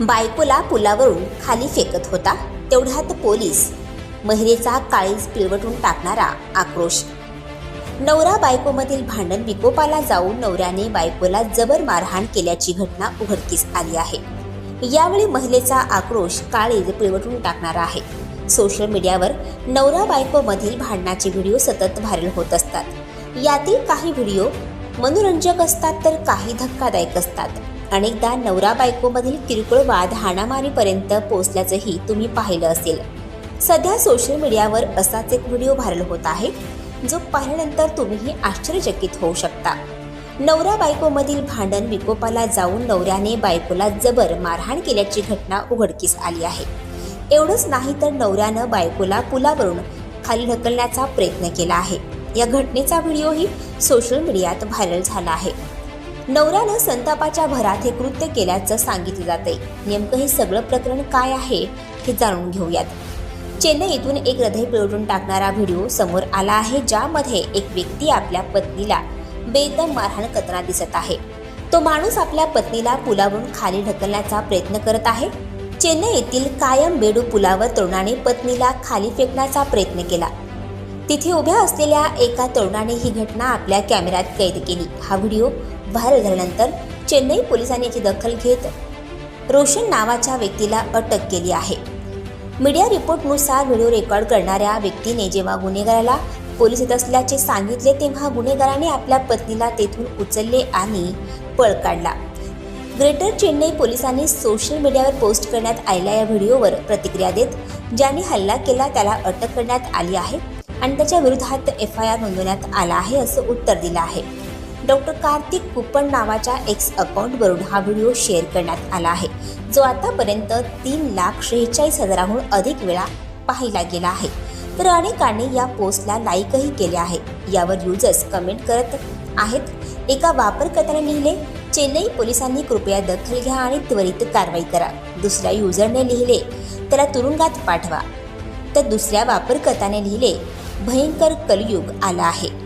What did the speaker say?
बायकोला पुलावरून खाली फेकत होता. तेवढ्यात पोलीस महिलेचा काळीज पिळवटून टाकणारा आक्रोश. नवरा बायकोमधील भांडण विकोपाला जाऊन नवऱ्याने बायकोला जबर मारहाण केल्याची घटना उघडकीस आली आहे. यावेळी महिलेचा आक्रोश काळीज पिळवटून टाकणारा आहे. सोशल मीडियावर नवरा बायकोमधील भांडणाचे व्हिडिओ सतत व्हायरल होत असतात. यातील काही व्हिडिओ मनोरंजक असतात तर काही धक्कादायक असतात. अनेकदा नवरा बायकोमधील किरकोळ वाद हाणामारीपर्यंत पोहोचल्याचंही तुम्ही पाहिलं असेल. सध्या सोशल मीडियावर असाच एक व्हिडिओ व्हायरल होत आहे जो पाहिल्यानंतर तुम्हीही आश्चर्यचकित होऊ शकता. नवरा बायकोमधील भांडण विकोपाला जाऊन नवऱ्याने बायकोला जबर मारहाण केल्याची घटना उघडकीस आली आहे. एवढंच नाही तर नवऱ्यानं बायकोला पुलावरून खाली ढकलण्याचा प्रयत्न केला आहे. या घटनेचा व्हिडिओही सोशल मीडियात व्हायरल झाला आहे. नवऱ्यानं संतापाच्या भरात हे कृत्य केल्याचं सांगितलं जाते नेमकं हे सगळं प्रकरण काय आहे हे जाणून घेऊयात. चेन्नईतून एक हृदय पिळवून टाकणारा व्हिडिओ समोर आला आहे ज्यामध्ये एक व्यक्ती आपल्या पत्नीला बेदम मारहाण करताना दिसत आहे. तो माणूस आपल्या पत्नीला पुलावरून खाली ढकलण्याचा प्रयत्न करत आहे. चेन्नई येथील कायम बेडू पुलावर तरुणाने पत्नीला खाली फेकण्याचा प्रयत्न केला. तिथे उभ्या असलेल्या एका तरुणाने ही घटना आपल्या कॅमेऱ्यात कैद केली. हा व्हिडिओ व्हायरल झाल्यानंतर चेन्नई पोलिसांनी याची दखल घेत रोशन नावाच्या व्यक्तीला अटक केली आहे. मीडिया रिपोर्टनुसार व्हिडिओ रेकॉर्ड करणाऱ्या व्यक्तीने जेव्हा गुन्हेगाराला पोलीस येत असल्याचे सांगितले तेव्हा गुन्हेगाराने आपल्या पत्नीला तेथून उचलले आणि पळ काढला. ग्रेटर चेन्नई पोलिसांनी सोशल मीडियावर पोस्ट करण्यात आलेल्या या व्हिडिओवर प्रतिक्रिया देत ज्याने हल्ला केला त्याला अटक करण्यात आली आहे आणि त्याच्या विरोधात एफ आय आर नोंदवण्यात आला आहे असं उत्तर दिलं आहे. डॉक्टर कार्तिक कुपन नावाच्या एक्स अकाउंटवरून हा व्हिडिओ शेअर करण्यात आला आहे जो आतापर्यंत तीन लाख शेहेचाळीस हजाराहून अधिक वेळा पाहिला गेला आहे. तर अनेकांनी या पोस्टला लाईकही केले आहे. यावर युजर्स कमेंट करत आहेत एका वापरकर्त्याने लिहिले चेन्नई पोलिसांनी कृपया दखल घ्या आणि त्वरित कारवाई करा. दुसऱ्या युजरने लिहिले त्याला तुरुंगात पाठवा. तर दुसऱ्या वापरकर्त्याने लिहिले भयंकर कलयुग आला आहे.